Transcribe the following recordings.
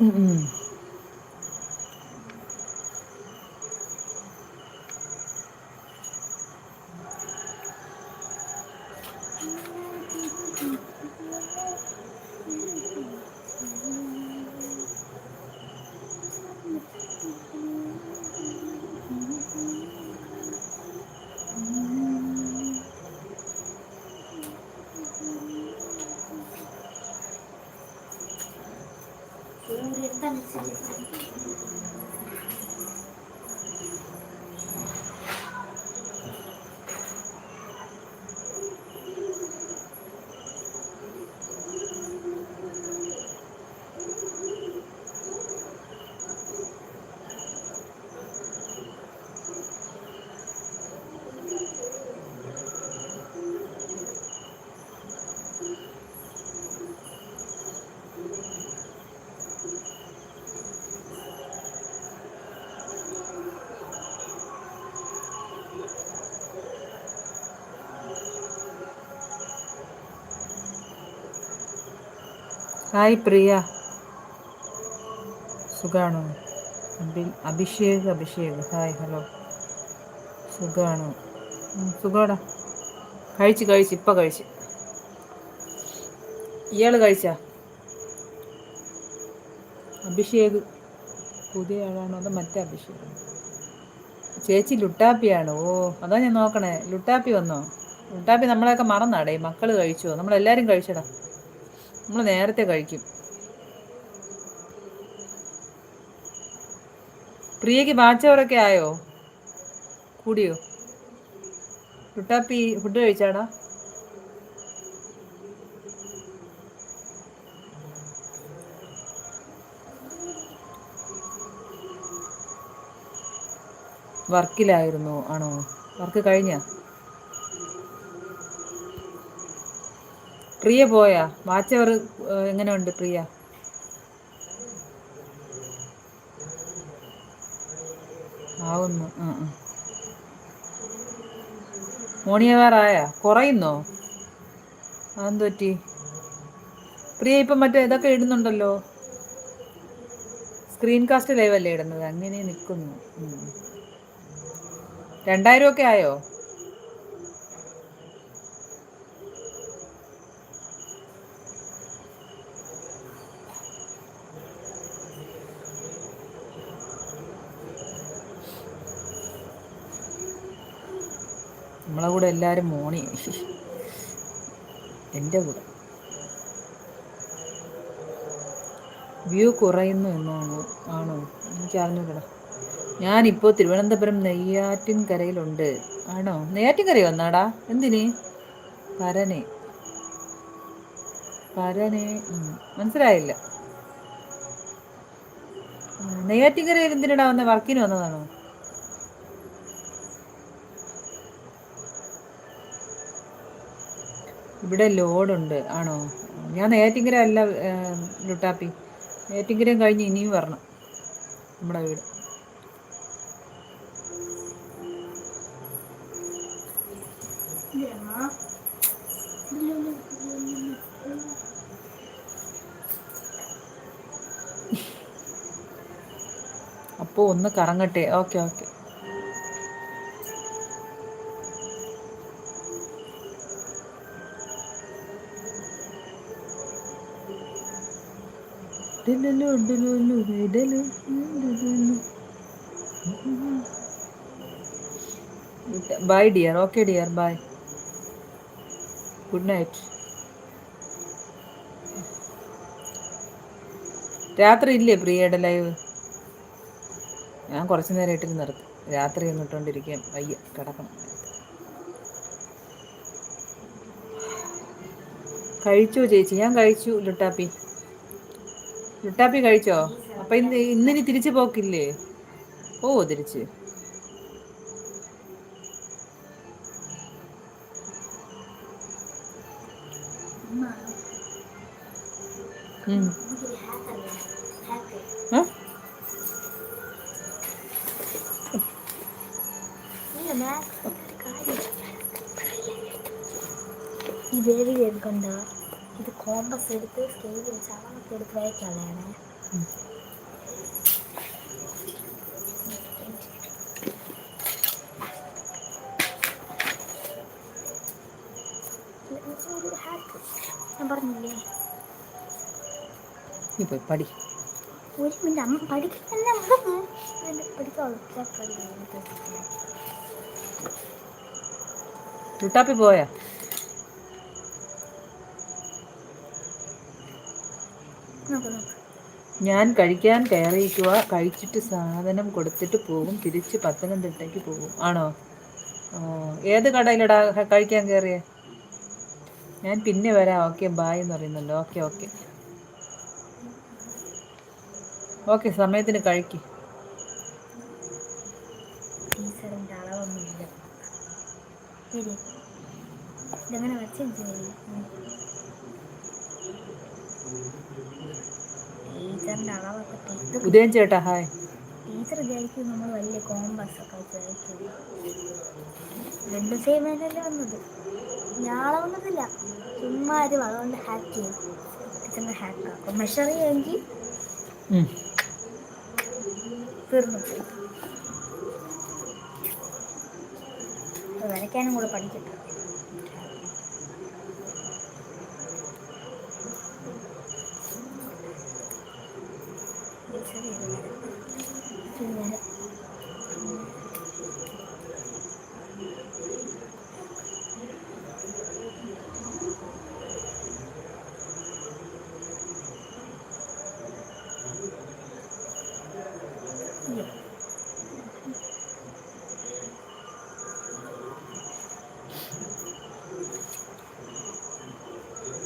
Mm-mm. Hi Priya. സുഖാണോ? Abhi Abhishek Abhishek. Hi hello. സുഖാണോ? സുഖാടാ. കഴിച്ച് കഴിച്ച് ഇപ്പം കഴിച്ച്. ഇയാൾ കഴിച്ചാ? അഭിഷേക് പുതിയ ആളാണോ അതോ മറ്റേ അഭിഷേക്? ചേച്ചി ലുട്ടാപ്പിയാണ്? ഓ അതാ ഞാൻ നോക്കണേ. ലുട്ടാപ്പി വന്നോ? ലുട്ടാപ്പി നമ്മളെയൊക്കെ മറന്നാടേ. മക്കൾ കഴിച്ചോ? നമ്മളെല്ലാവരും കഴിച്ചടാ. നമ്മൾ നേരത്തെ കഴിക്കും. പ്രിയക്ക് ബാച്ചവറൊക്കെ ആയോ? കൂടിയോ? ഫുട്ടാപ്പി ഫുഡ് കഴിച്ചാടാ? വർക്കിലായിരുന്നു ആണോ? വർക്ക് കഴിഞ്ഞ? പ്രിയ പോയാ? വാച്ചവർ എങ്ങനെയുണ്ട് പ്രിയ? ആവുന്നു. ആ മോണിയവാറായ? കുറയുന്നോ? അതെന്ത് പറ്റി പ്രിയ ഇപ്പം മറ്റേ ഇതൊക്കെ ഇടുന്നുണ്ടല്ലോ? സ്ക്രീൻ കാസ്റ്റ് ലൈവ് അല്ലേ ഇടുന്നത്? അങ്ങനെ നിൽക്കുന്നു. രണ്ടായിരം ഒക്കെ ആയോ? നമ്മളെ കൂടെ എല്ലാവരും മോണി. എന്റെ കൂടെ. വ്യൂ കുറയുന്നു എന്നാണ്? ആണോ? എനിക്ക് അറിഞ്ഞൂടാ. ഞാനിപ്പോൾ തിരുവനന്തപുരം നെയ്യാറ്റിൻകരയിലുണ്ട് ആണോ? നെയ്യാറ്റിൻകര വന്നാടാ എന്തിന്? പരനെ. പരനെ. മനസ്സിലായില്ല. നെയ്യാറ്റിൻകരയിൽ എന്തിനാ വന്ന? വർക്കിന് വന്നതാണോ? ഇവിടെ ലോഡുണ്ട്. ആണോ? ഞാൻ നെയ്യാറ്റിൻകര അല്ല ലുട്ടാപ്പി. നെയ്യാറ്റിൻകരയും കഴിഞ്ഞ് ഇനിയും വരണം. നമ്മുടെ വീട്. അപ്പോൾ ഒന്ന് കറങ്ങട്ടെ. Okay okay. Bye dear okay dear bye good night രാത്രി ഇല്ലേ പ്രിയയുടെ ലൈവ് ഞാൻ കുറച്ച് ഇട്ടിന് നിർത്തി രാത്രി ഒന്നും ഇട്ടുകൊണ്ടിരിക്കാം വയ്യ കിടക്കണം. കഴിച്ചോ ചേച്ചി? ഞാൻ കഴിച്ചു ലുട്ടാപ്പി. ലുട്ടാപ്പി കഴിച്ചോ? അപ്പൊ ഇന്ന് ഇന്നിനി തിരിച്ചു പോക്കില്ലേ? ഓ തിരിച്ച്. ഈ വേവി എടുക്കണ്ട ഇത് കോമ്പസ് എടുത്ത് സ്കെയിൽ വെച്ച് അളവൊക്കെ എടുത്ത് വരയ്ക്കാനുള്ളതാണ്. ഞാൻ പറഞ്ഞില്ലേ? നീ പോയി പഠി. ഒരു മിനിറ്റ് അമ്മ പഠിക്കുന്ന പഠിക്കാവുള്ളൂ തുട്ടാപ്പി പോയാ? ഞാൻ കഴിക്കാൻ കയറിയിരിക്കുക കഴിച്ചിട്ട് സാധനം കൊടുത്തിട്ട് പോകും. തിരിച്ച് പത്തനംതിട്ടയ്ക്ക് പോകും. ആണോ? ഏത് കടയിലടാ കഴിക്കാൻ കയറിയ? ഞാൻ പിന്നെ വരാം. ഓക്കെ ബായ് എന്ന് പറയുന്നുണ്ട്. Okay okay. ഓക്കെ സമയത്തിന് കഴിക്ക്. ഇതെങ്ങനെ വെച്ചു ടീച്ചറിന്റെ അളവൊക്കെ ഉദയൻ ചേട്ടാ ഹായ് ടീച്ചർ വിചാരിക്കും നമ്മൾ വലിയ കോമ്പസ് ഒക്കെ വിചാരിക്കും രണ്ട് സെയിം വന്നത്? ഞാൻ വന്നതില്ല. ചുമ്മാ ഒരു അതുകൊണ്ട് ഹാക്ക് ചെയ്യും ടീച്ചറിനെ ഹാക്ക് ആക്കും. മെഷർ ചെയ്യുമെങ്കിൽ. തീർന്നു വരയ്ക്കാനും കൂടെ പഠിക്കട്ടെ ടീച്ചർ ഇത് വരാം. ഇത് വരാം. ഇയ്യോ.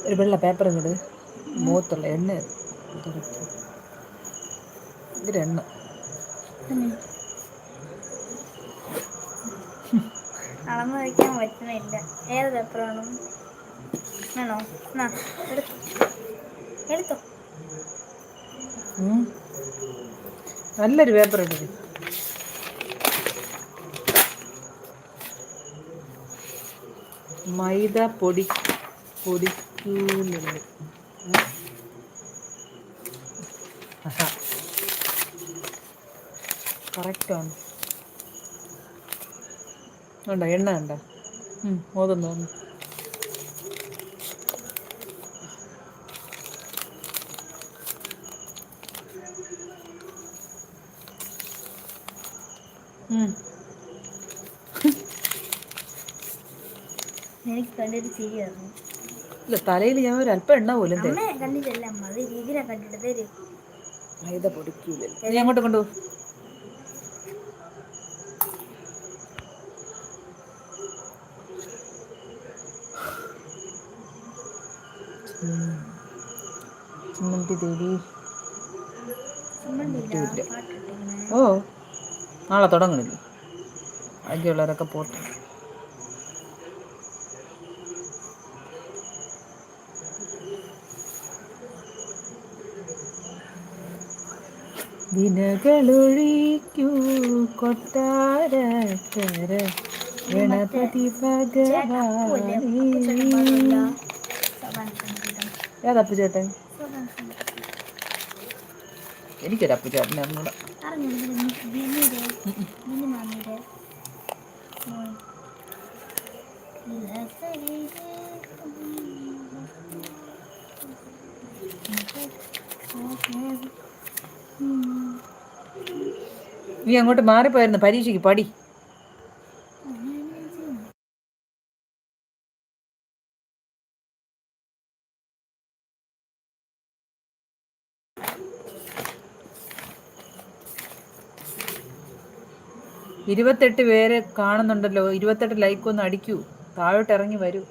ഒരു വെള്ള പേപ്പർ ഇങ്ങട് മൂത്തുള്ള എണ്ണ ഇതിലെണ്ണ ഉം. അളന്ന് വയ്ക്കാൻ പറ്റുന്നില്ല. ഏത് പേപ്പറാണ് ആണോ? എന്നാ എടുത്തോ. എടുത്തോ. നല്ലൊരു പേപ്പർ എടുക്കും മൈദ പൊടി പൊടിക്കൂലുണ്ട് കറക്റ്റാണ് ഉണ്ടോ എണ്ണ ഉണ്ടോ ഓതുന്നു ഇല്ല തലയിൽ ഞാൻ ഒരു അല്പം എണ്ണ പോലും കണ്ടിട്ടല്ല പൊടിക്കൂലല്ലോ. നീ അങ്ങോട്ട് കൊണ്ടു ചിമ്മന്തി ദേവി. പാട്ടിട്ടിങ്ങനെ. ഓ നാളെ തുടങ്ങണില്ലേ? ബാക്കിയുള്ളവരൊക്കെ പോട്ടെ. ദിനകളൊഴിക്കൂ കൊട്ടാരക്കര ഗണപതി ഭഗവാനേ. ഏതപ്പു ചേട്ടൻ എനിക്കൊരു അപ്പു ചേട്ടനെ ഒന്നുകൂടെ നീ അങ്ങോട്ട് മാറിപ്പോയിരുന്നു പരീക്ഷയ്ക്ക് പടി. ഇരുപത്തെട്ട് പേര് കാണുന്നുണ്ടല്ലോ. ഇരുപത്തെട്ട് ലൈക്ക് ഒന്ന് അടിക്കൂ. താഴോട്ട് ഇറങ്ങി വരൂ.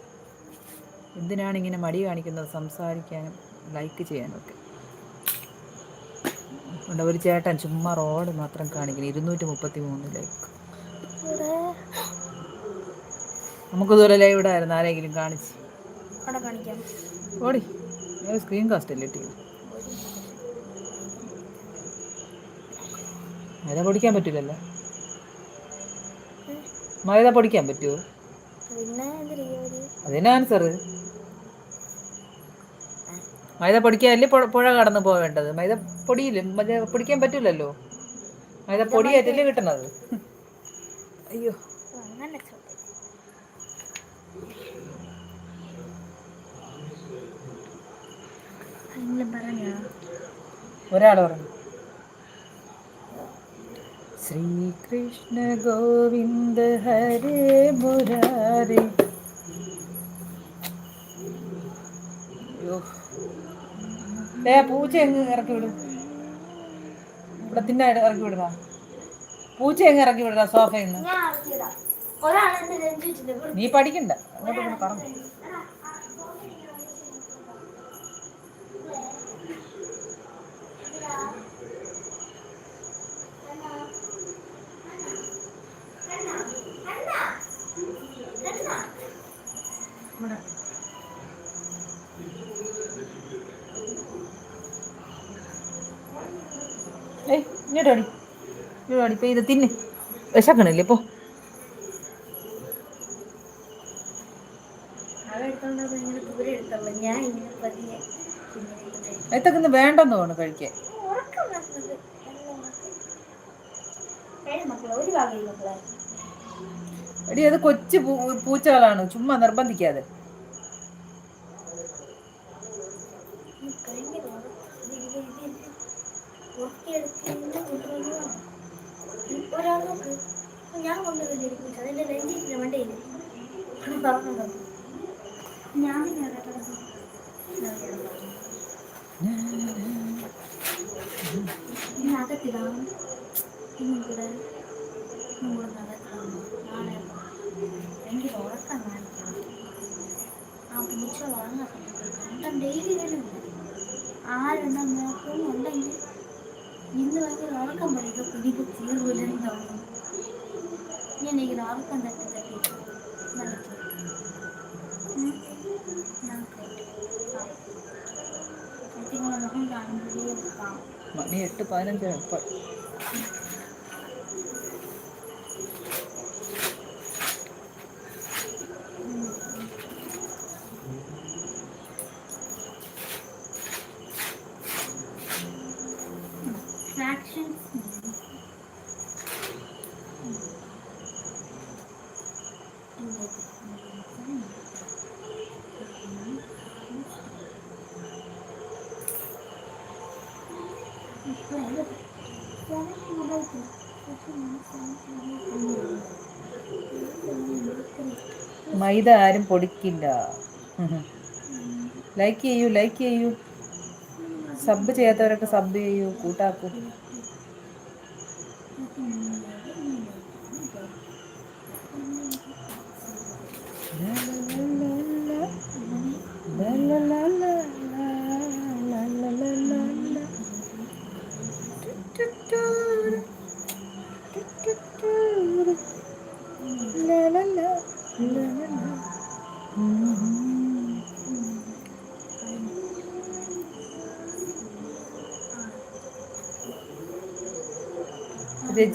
എന്തിനാണ് ഇങ്ങനെ മടി കാണിക്കുന്നത്? സംസാരിക്കാനും ലൈക്ക് ചെയ്യാനും ഒക്കെ ഉണ്ട്? ഒരു ചേട്ടൻ ചുമ്മാ റോഡ് മാത്രം കാണിക്കുന്നു. ഇരുന്നൂറ്റി മുപ്പത്തി മൂന്ന് ലൈക്ക് നമുക്കിതുപോലെ ലൈവ് ഇടായിരുന്നു ആരെങ്കിലും കാണിച്ച്. ഓടി. സ്ക്രീൻ കാസ്റ്റ് അല്ലേ ടീം നേരെ പൊടിക്കാൻ പറ്റില്ലല്ലോ. മൈദ പൊടിക്കാൻ പറ്റുമോ അതിനാ ആൻസർ മൈദ പൊടിക്കല്ലേ പുഴ കടന്നു പോവേണ്ടത് മൈദ പൊടിയില്ല? പൊടിക്കാൻ പറ്റില്ലല്ലോ മൈദ പൊടിയായിട്ടല്ലേ കിട്ടണത്. അയ്യോ. ഒരാൾ പറഞ്ഞു. ശ്രീകൃഷ്ണ ഗോവിന്ദ ഹരേ മുരാരി. ദേ പൂച്ച എങ്ങ് ഇറക്കി വിടും? ഇവിടെ തിന്നെ ഇറക്കി വിടടാ പൂച്ച എങ്ങ് ഇറക്കി വിടുക സോഫയിൽ നിന്ന്? നീ പഠിക്കണ്ട. അങ്ങോട്ട് പറഞ്ഞു അടി ഇപ്പൊ ഇത് തിന്ന് വിശക്കണില്ലേ ഇപ്പൊ എത്തക്കുന്ന വേണ്ടെന്ന് തോന്നുന്നു കഴിക്കാൻ എടി അത് കൊച്ചു പൂച്ചകളാണ് ചുമ്മാ നിർബന്ധിക്കാതെ. ഉറക്കിയെടുക്കുന്ന. ഒരാൾ ഞാൻ ഞാൻ കൊണ്ടുവന്നിരിക്കും അതിന്റെ നെഞ്ചിട്ടില്ല വണ്ടിയില്ല പറഞ്ഞതോ. ഞാൻ പിന്നെ അവിടെ കിടന്നു. ഇനി അകത്തിടാം ഇനി ഇവിടെ ഇവിടെ നടക്കണം നാളെ ഭയങ്കര ഉറക്കം കാണിക്കണം. ആ പൂച്ച ഉറങ്ങാൻ കണ്ടം ഡെയിലി വരുന്നുണ്ട് ആരെണ്ണം നോക്കും ഉണ്ടെങ്കിൽ ഇന്ന് ഭയങ്കര ഉറക്കം പറയും പിടിക്ക് തീർവില്ലെന്ന് തോന്നുന്നു. ഞാൻ ഇങ്ങനെ ഉറക്കം തട്ടി തട്ടി മണി എട്ട് പതിനഞ്ച് ഇപ്പൊ ഫ്രാക്ഷൻസ് ആരും പൊടിക്കില്ല. ലൈക്ക് ചെയ്യൂ ലൈക്ക് ചെയ്യൂ. സബ് ചെയ്യാത്തവരൊക്കെ സബ് ചെയ്യൂ കൂട്ടാക്കൂ.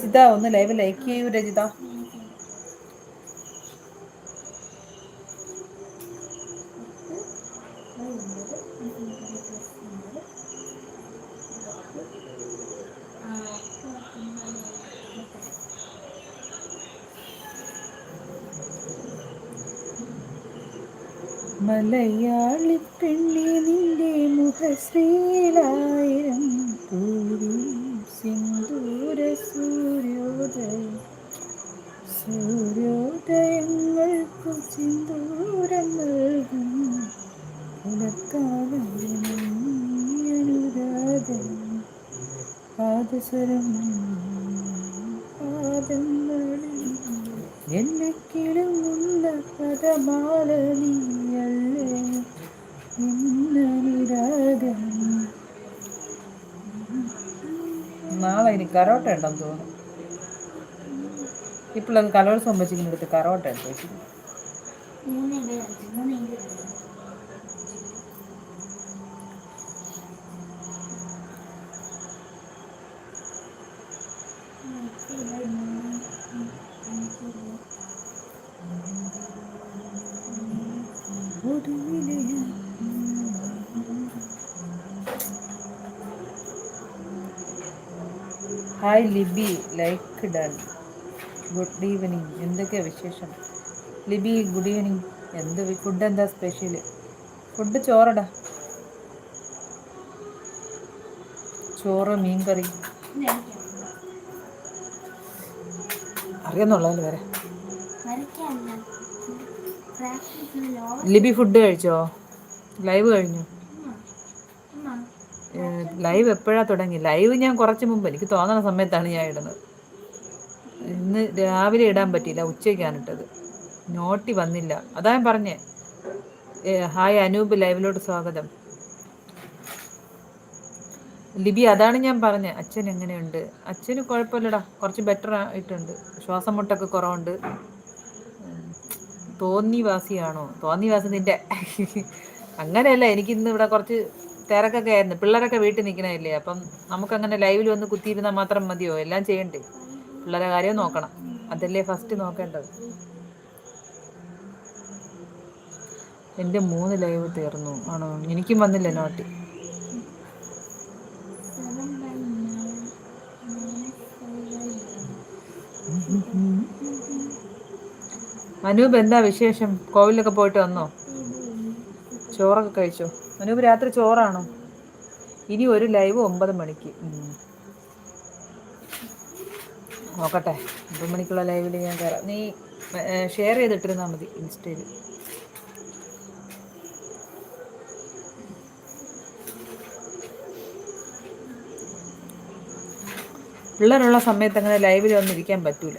രജിത ഒന്ന് ലൈവ് ലൈക്ക് ചെയ്യൂ രജിത. മലയാളി പെണ്ണി നിന്റെ മുഖശ്രീലായിരം സൂര്യോദയങ്ങൾക്കു സിന്ദൂരം നൽകും അനുരാഗം പാദസരം പാദങ്ങളിൽ എന്നെ കിളുങ്ങുന്ന പദമാലനീയല്ലേ? നാളെ ഇനി കരോട്ട ഉണ്ടെന്ന് തോന്നുന്നു. ഇപ്പോഴത് കലോത്സവം വെച്ചിങ്ങനെ എടുത്ത് കറോട്ട എടുത്ത്. വെച്ചിരുന്നു hi Libi like done good evening. എന്തൊക്കെയാണ് വിശേഷം? Libi good evening. എന്ത് ഫുഡ് എന്താ സ്പെഷ്യൽ ഫുഡ് ചോറടാ. ചോറ് മീൻകറി. കറി വരെ? ലിബി ഫുഡ് കഴിച്ചോ? ലൈവ് കഴിഞ്ഞു? ലൈവ് എപ്പോഴാണ് തുടങ്ങി? ലൈവ് ഞാൻ കുറച്ച് മുമ്പ് എനിക്ക് തോന്നുന്ന സമയത്താണ് ഞാൻ ഇടുന്നത്. ഇന്ന് രാവിലെ ഇടാൻ പറ്റിയില്ല ഉച്ചയ്ക്കാണ് ഇട്ടത്. നോട്ടി വന്നില്ല. അതാ ഞാൻ പറഞ്ഞേ. ഹായ് അനൂപ് ലൈവിലോട്ട് സ്വാഗതം. ലിബി അതാണ് ഞാൻ പറഞ്ഞത് അച്ഛൻ എങ്ങനെയുണ്ട്? അച്ഛന് കുഴപ്പമില്ലടാ. കുറച്ച് ബെറ്റർ ആയിട്ടുണ്ട്. ശ്വാസം മുട്ടൊക്കെ കുറവുണ്ട്. തോന്നിവാസിയാണോ? തോന്നിവാസി നിന്റെ. അങ്ങനെയല്ല എനിക്കിന്ന് ഇവിടെ കുറച്ച് തിരക്കൊക്കെ ആയിരുന്നു. പിള്ളേരൊക്കെ വീട്ടിൽ നിൽക്കണമല്ലേ അപ്പം നമുക്കങ്ങനെ ലൈവിൽ വന്ന് കുത്തിയിരുന്നാൽ മാത്രം മതിയോ? എല്ലാം ചെയ്യണ്ടേ? പിള്ളേരെ കാര്യം നോക്കണം. അതല്ലേ ഫസ്റ്റ് നോക്കേണ്ടത്. എന്റെ മൂന്ന് ലൈവ് തീർന്നു. ആണോ? എനിക്കും വന്നില്ല നോട്ടി. അനൂപ് എന്താ വിശേഷം? കോവിലൊക്കെ പോയിട്ട് വന്നോ? ചോറൊക്കെ കഴിച്ചോ? അനൂപ് രാത്രി ചോറാണോ? ഇനി ഒരു ലൈവ് ഒമ്പത് മണിക്ക്. നോക്കട്ടെ. ഒമ്പത് മണിക്കുള്ള ലൈവിൽ ഞാൻ കയറാം നീ ഷെയർ ചെയ്തിട്ടിരുന്നാൽ മതി ഇൻസ്റ്റയിൽ പിള്ളേരുള്ള സമയത്ത് അങ്ങനെ ലൈവിൽ ഒന്നും ഇരിക്കാൻ പറ്റൂല.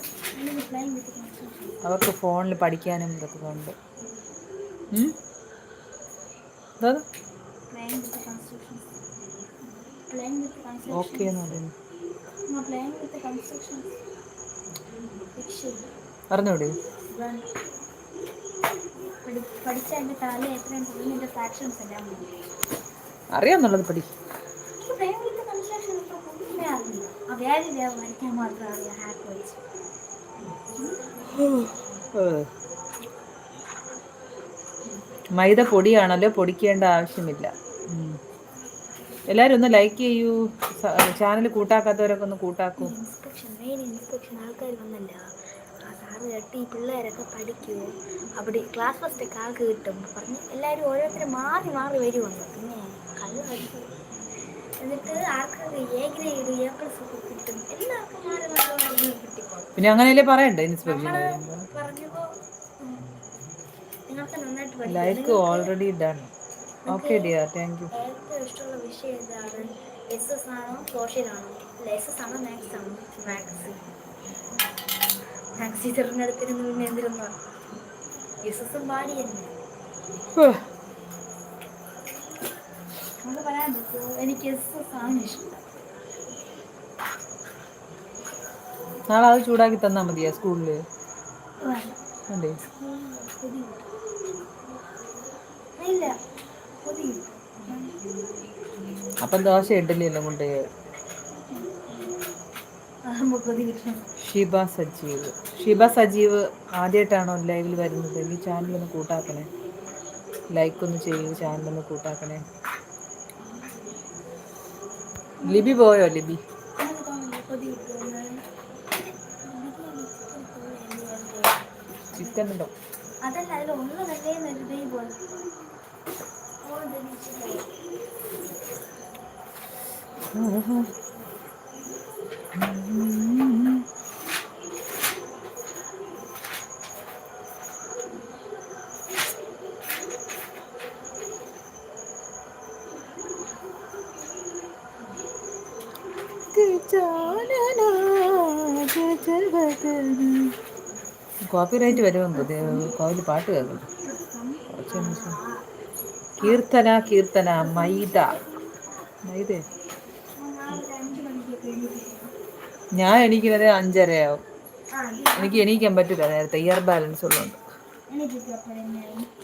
അവർക്ക് ഫോണിൽ പഠിക്കാനും ഇതൊക്കെ ഉണ്ട് ഓക്കെ എന്ന് പറയുന്നു മതി അറിയാന്നുള്ളത് പഠി. മൈദ പൊടിയാണല്ലോ പൊടിക്കേണ്ട ആവശ്യമില്ല. എല്ലാരും എല്ലാവരും ഒന്ന് ലൈക്ക് ചെയ്യൂ. ചാനൽ കൂട്ടാക്കാത്തവരൊക്കെ ഒന്ന് കൂട്ടാക്കൂ. ഇൻസ്പെക്ഷൻ മെയിൻ ഇൻസ്പെക്ഷൻ ആൾക്കാർ വന്നല്ല. സാറ് കേട്ട് ഈ പിള്ളേരൊക്കെ പഠിക്കുമോ അവിടെ ക്ലാസ് ഫസ്റ്റ് ഒക്കെ ആൾക്ക് കിട്ടും. പറഞ്ഞ് എല്ലാവരും ഓരോരുത്തരും മാറി മാറി വരുമെന്ന് പിന്നെ കല്ല് പഠിച്ചു എന്നിട്ട് ആർക്കൊക്കെ എ ഗ്രേഡ് എ പ്ലസ് ഒക്കെ കിട്ടും. എല്ലാവർക്കും മാറി മാറി മാറി കിട്ടിക്കോളും. പിന്നെ അങ്ങനെയല്ലേ പറയണ്ടേ ഇൻസ്പെക്ഷൻ പറഞ്ഞപ്പോ നിങ്ങൾക്ക് നന്നായിട്ട് like already done okay dear thank you ഏറ്റവും ഇഷ്ടമുള്ള വിഷയം എന്താണ്? എസ് എസ് ആണോ? സോഷ്യൽ ആണോ? എസ് എസ് ആണോ? മാത്സ് ആണോ? മാത്സ് മാത്സ് ടീച്ചറിന്റെ അടുത്തിരുന്ന് പിന്നെ എന്തിരുന്നു എസും പാടി തന്നെ പറയാൻ എനിക്ക് ആണ് ഇഷ്ടം. നാളെ അത് ചൂടാക്കി തന്നാ മതിയാ സ്കൂളിൽ? അപ്പൊ ദോശ ഇഡ്ഡലി എല്ലാം കൊണ്ട്? ശിബ സജീവ് ഷിബ സജീവ് ആദ്യമായിട്ടാണോ ലൈവിൽ വരുന്നത്? ഈ ചാനലൊന്ന് കൂട്ടാക്കണേ. ലൈക്ക് ഒന്ന് ചെയ്യൂ ചാനലൊന്ന് കൂട്ടാക്കണേ. ലിബി പോയോ ലിബി? ചിക്കനുണ്ടോ ചിക്കൻ ഉണ്ടോ? അതല്ല അതിൽ തന്നെ എന്നൊരു പോലെ ഓ കോപ്പി റൈറ്റ് വരുമെന്ന് കോവിൽ പാട്ട് കേൾക്കണം. കീർത്തന കീർത്തന മൈദ. മൈദ. ഞാൻ എണീക്കുന്നത് അഞ്ചരയാവും. എനിക്ക് എണീക്കാൻ പറ്റില്ല നേരത്തെ ഇയർ ബാലൻസ് ഉള്ളതുകൊണ്ട്.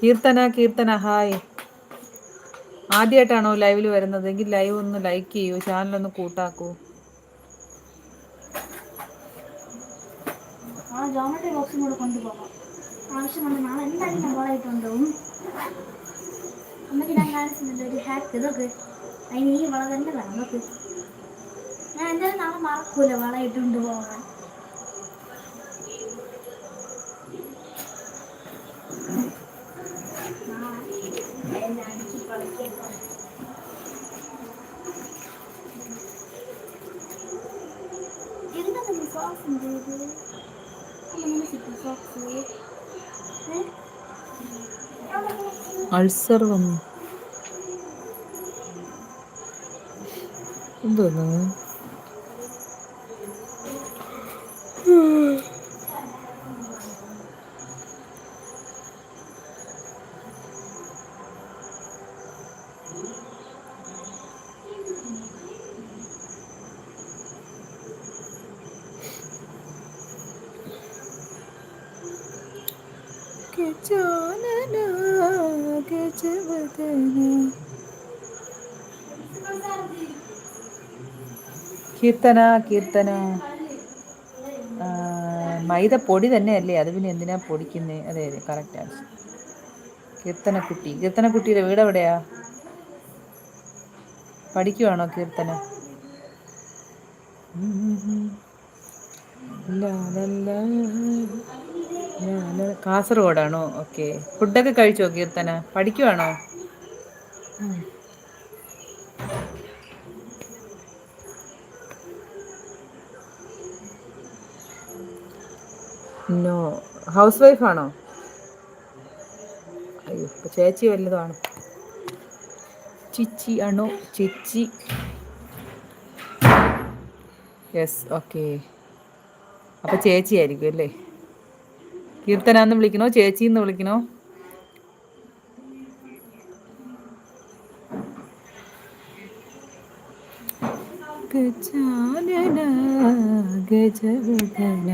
കീർത്തന കീർത്തന ഹായ്. ആദ്യമായിട്ടാണോ ലൈവിൽ വരുന്നത്? എങ്കിൽ ലൈവ് ഒന്ന് ലൈക്ക് ചെയ്യൂ. ചാനലൊന്ന് കൂട്ടാക്കൂ. ആ ജോമട്രി ബോക്സും കൂടെ കൊണ്ടുപോകാം. ആവശ്യമുണ്ട് നാളെ എന്തായാലും നമ്മളായിട്ടുണ്ടാവും. അമ്മയ്ക്ക് ഞാൻ കാണിച്ചിട്ടുണ്ട് ഒരു ഹാക്ക് ഇതൊക്കെ. അതിന് ഈ വള തന്നെ വേണം നമുക്ക് ഞാൻ എന്തായാലും നാളെ മറക്കൂല വളയിട്ടുകൊണ്ട് പോകാൻ. എന്താ സോസ് ഉണ്ട് അൾസർ വന്നു എന്തോന്നു കീർത്തന കീർത്തന. മൈദ പൊടി തന്നെയല്ലേ? അത് പിന്നെ എന്തിനാ പൊടിക്കുന്നേ? അതെ അതെ കറക്റ്റ് ആൻസർ കീർത്തനക്കുട്ടി. കീർത്തനക്കുട്ടിയുടെ വീട് എവിടെയാ? പഠിക്കുവാണോ കീർത്തന. കാസർഗോഡാണോ? ഓക്കെ. ഫുഡൊക്കെ കഴിച്ചോ കീർത്തന? പഠിക്കുവാണോ? ഉം. നോ ഹൗസ് വൈഫാണോ അയ്യോ ചേച്ചി വലുതാണ്. ചിച്ചി ആണോ ചിച്ചി. യെസ് ഓക്കെ അപ്പൊ ചേച്ചി ആയിരിക്കും അല്ലേ? കീർത്തനാന്ന് വിളിക്കണോ? ചേച്ചി എന്ന് വിളിക്കണോ? ഗജാനന ഗജവദന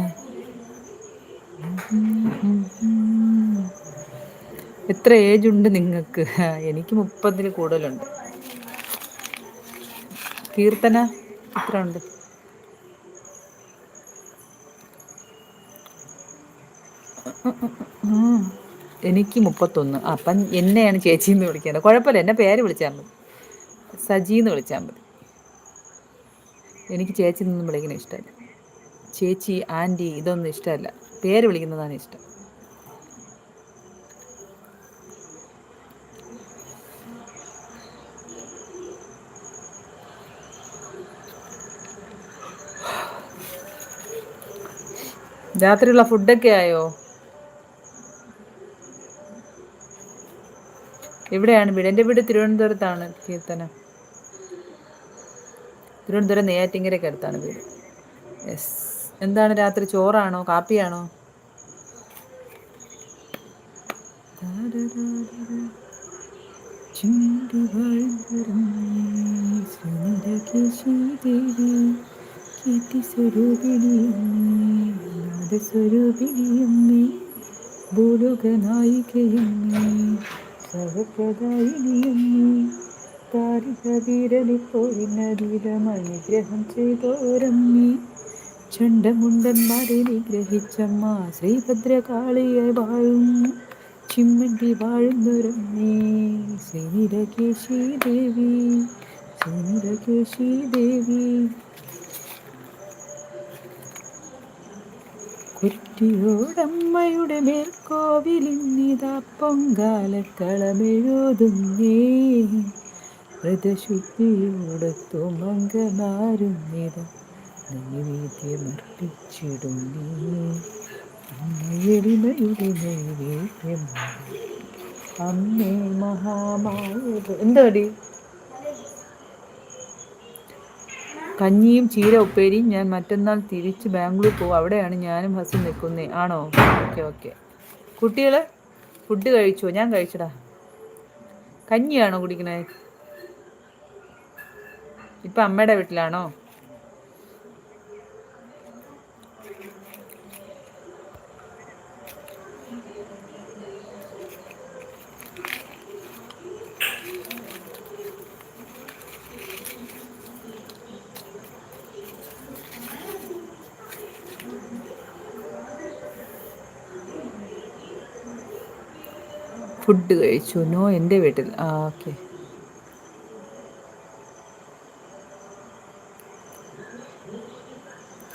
എത്ര ഏജ് ഉണ്ട് നിങ്ങൾക്ക്. എനിക്ക് മുപ്പതിൽ കൂടുതലുണ്ട്. കീർത്തന എത്ര ഉണ്ട്. എനിക്ക് മുപ്പത്തൊന്ന്. അപ്പം എന്നെയാണ് ചേച്ചി എന്ന് വിളിക്കേണ്ടത്. കുഴപ്പമില്ല എന്നെ പേര് വിളിച്ചാൽ മതി. സജി എന്ന് വിളിച്ചാൽ മതി. എനിക്ക് ചേച്ചി നിന്നും വിളിക്കുന്നത് ഇഷ്ടമല്ല. ചേച്ചി ആന്റി ഇതൊന്നും ഇഷ്ടമല്ല. പേര് വിളിക്കുന്നതാണ് ഇഷ്ടം. രാത്രിയുള്ള ഫുഡൊക്കെ ആയോ? ഇവിടെയാണ് വീട്. എന്റെ വീട് തിരുവനന്തപുരത്താണ് കീർത്തനം. തിരുവനന്തപുരം നെയ്യാറ്റിങ്കരയ്ക്ക് അടുത്താണ് വീട്. യെസ് എന്താണ് രാത്രി ചോറാണോ കാപ്പിയാണോ? സ്വരൂപിണിയമ്മേ ഭൂലോകനായികയമ്മേ സഹപ്രദായിനിയമ്മേ താരികവീരനിപ്പോഴിനതീതമനുഗ്രഹം ചെയ്തോരമ്മേ ചണ്ടമുണ്ടന്മാരെ നിഗ്രഹിച്ചമ്മ ശ്രീഭദ്രകാളിയെ വാഴും. ചിമ്മണ്ടി വാഴുന്നൊരമ്മേ ശ്രീനിരകേശി ദേവി ശ്രീനിരകേശി ദേവി കുറ്റിയോടമ്മയുടെ മേൽക്കോവിലിന്നിതാ പൊങ്കാലക്കളമെഴുതുന്നേ. വ്രതശുദ്ധിയോടൊത്തു മംഗനാരുന്നിത നൈവേദ്യമർപ്പിച്ചിടുന്നേ അമ്മയെളിമയുടെ നൈവേദ്യമാണ് അമ്മേ മഹാമായ എന്താടി? കഞ്ഞിയും ചീര ഉപ്പേരിയും ഞാൻ മറ്റന്നാൾ തിരിച്ച് ബാംഗ്ലൂർ പോകും അവിടെയാണ് ഞാനും ഹസും നിൽക്കുന്നത് ആണോ? Okay okay. കുട്ടികൾ ഫുഡ് കഴിച്ചോ? ഞാൻ കഴിച്ചടാ. കഞ്ഞിയാണോ കുടിക്കണേ? ഇപ്പം അമ്മയുടെ വീട്ടിലാണോ? ഫുഡ് കഴിച്ചു. നോ എന്റെ വീട്ടിൽ. ആ ഓക്കെ.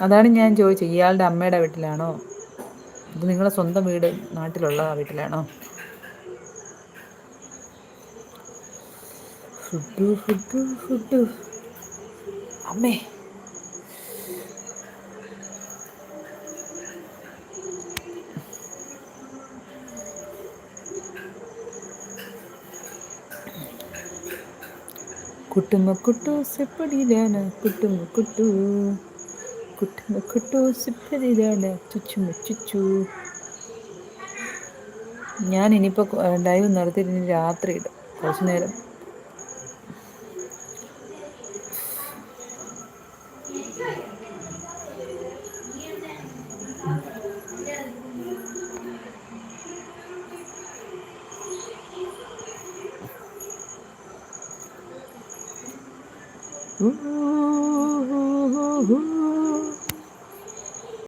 അതാണ് ഞാൻ ചോദിച്ചത്. ഇയാളുടെ അമ്മയുടെ വീട്ടിലാണോ? ഇത് നിങ്ങളുടെ സ്വന്തം വീട് നാട്ടിലുള്ള വീട്ടിലാണോ? Food food food. അമ്മേ. കുട്ടുമ്മ കുട്ടു സെപ്പടിയിലാണ് കുട്ടുമ്മ കുട്ടു. കുട്ടുമ്മ കുട്ടു സെപ്പടിയിലാണ് ചുച്ചുമ ചുച്ചു. ഞാൻ ഇനിയിപ്പോൾ ലൈവ് നടത്തിയിട്ട് രാത്രി ഇടും കുറച്ച് നേരം.